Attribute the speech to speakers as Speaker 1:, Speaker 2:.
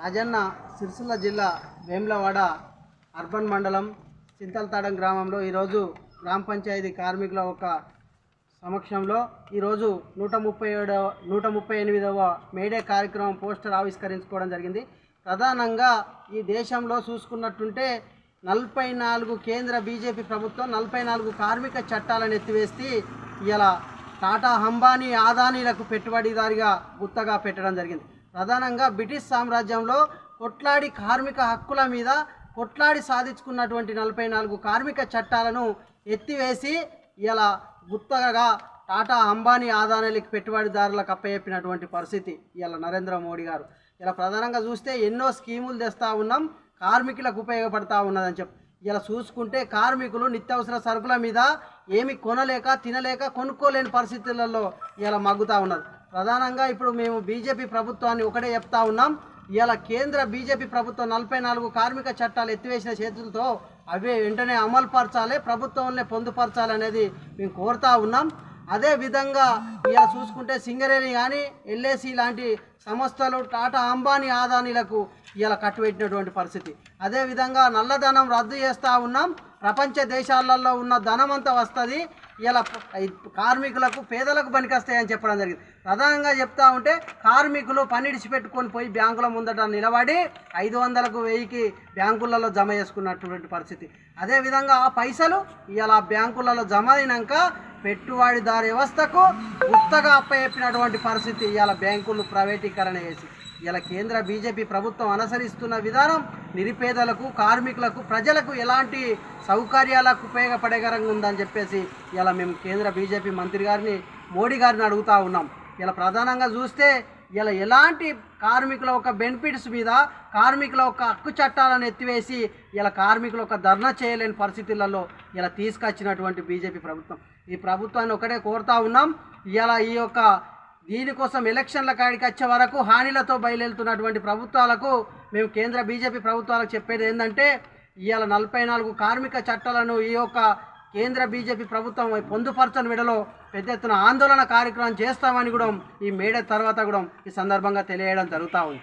Speaker 1: రాజన్న సిరిసిల్ల జిల్లా వేములవాడ అర్బన్ మండలం చింతలతాడం గ్రామంలో ఈరోజు గ్రామ పంచాయతీ కార్మికుల ఒక సమక్షంలో ఈరోజు నూట ముప్పై ఏడవ నూట ముప్పై ఎనిమిదవ మేడే కార్యక్రమం పోస్టర్ ఆవిష్కరించుకోవడం జరిగింది. ప్రధానంగా ఈ దేశంలో చూసుకున్నట్టుంటే నలభై నాలుగు కేంద్ర బీజేపీ ప్రభుత్వం నలభై నాలుగు కార్మిక చట్టాలను ఎత్తివేసి ఇలా టాటా అంబానీ ఆదానీలకు పెట్టుబడిదారిగా గుత్తగా పెట్టడం జరిగింది. ప్రధానంగా బ్రిటిష్ సామ్రాజ్యంలో కొట్లాడి కార్మిక హక్కుల మీద కొట్లాడి సాధించుకున్నటువంటి నలభై నాలుగు కార్మిక చట్టాలను ఎత్తివేసి ఇలా గుత్తగా టాటా అంబానీ ఆదాయాలకు పెట్టుబడిదారులకు అప్పచెప్పినటువంటి పరిస్థితి ఇలా నరేంద్ర మోడీ గారు. ఇలా ప్రధానంగా చూస్తే ఎన్నో స్కీములు తెస్తూ ఉన్నాం కార్మికులకు ఉపయోగపడతా ఉన్నదని చెప్పి. ఇలా చూసుకుంటే కార్మికులు నిత్యావసర సరుకుల మీద ఏమి కొనలేక తినలేక కొనుక్కోలేని పరిస్థితులలో ఇలా మగ్గుతూ ఉన్నారు. ప్రధానంగా ఇప్పుడు మేము బీజేపీ ప్రభుత్వాన్ని ఒకటే చెప్తా ఉన్నాం. ఇలా కేంద్ర బీజేపీ ప్రభుత్వం నలభై నాలుగు కార్మిక చట్టాలు ఎత్తివేసిన చేతులతో అవే వెంటనే అమలు పరచాలి ప్రభుత్వంలో పొందుపరచాలి అనేది మేము కోరుతా ఉన్నాం. అదే విధంగా ఇలా చూసుకుంటే సింగరేణి కానీ ఎల్ఏసి లాంటి సంస్థలు టాటా అంబానీ ఆదానీలకు ఇలా కట్టుబెట్టినటువంటి పరిస్థితి. అదేవిధంగా నల్లధనం రద్దు చేస్తూ ఉన్నాం. ప్రపంచ దేశాలలో ఉన్న ధనం అంతా వస్తుంది. ఇలా కార్మికులకు పేదలకు పనికొస్తాయని చెప్పడం జరిగింది. ప్రధానంగా చెప్తా ఉంటే కార్మికులు పనిడిచి పెట్టుకొని పోయి బ్యాంకుల ముందట నిలబడి ఐదు వందలకు వెయ్యికి బ్యాంకులలో జమ చేసుకున్నటువంటి పరిస్థితి. అదేవిధంగా ఆ పైసలు ఇలా బ్యాంకులలో జమ అయినాక పెట్టుబడిదారు వ్యవస్థకు గుత్తగా అప్పచెప్పినటువంటి పరిస్థితి ఇవాళ బ్యాంకులు ప్రైవేటీకరణ చేసి. ఇలా కేంద్ర బీజేపీ ప్రభుత్వం అనుసరిస్తున్న విధానం నిరుపేదలకు కార్మికులకు ప్రజలకు ఎలాంటి సౌకర్యాలకు ఉపయోగపడేకరంగా ఉందని చెప్పేసి ఇలా మేము కేంద్ర బీజేపీ మంత్రి గారిని మోడీ గారిని అడుగుతూ ఉన్నాం. ఇలా ప్రధానంగా చూస్తే ఇలా ఎలాంటి కార్మికుల ఒక బెనిఫిట్స్ మీద కార్మికుల ఒక హక్కు చట్టాలను ఎత్తివేసి ఇలా కార్మికుల ఒక ధర్నా చేయలేని పరిస్థితులలో ఇలా తీసుకొచ్చినటువంటి బీజేపీ ప్రభుత్వం. ఈ ప్రభుత్వాన్ని ఒకటే కోరుతా ఉన్నాం. ఇలా ఈ యొక్క దీనికోసం ఎలక్షన్ల కాడికి వచ్చే వరకు హానిలతో బయలుదేరుతున్నటువంటి ప్రభుత్వాలకు మేము కేంద్ర బీజేపీ ప్రభుత్వాలకు చెప్పేది ఏంటంటే ఇవాళ నలభై నాలుగు కార్మిక చట్టాలను ఈ యొక్క కేంద్ర బీజేపీ ప్రభుత్వం పొందుపరచని విడలో పెద్ద ఎత్తున ఆందోళన కార్యక్రమం చేస్తామని కూడా ఈ మేడే తర్వాత కూడా ఈ సందర్భంగా తెలియడం జరుగుతూ ఉంది.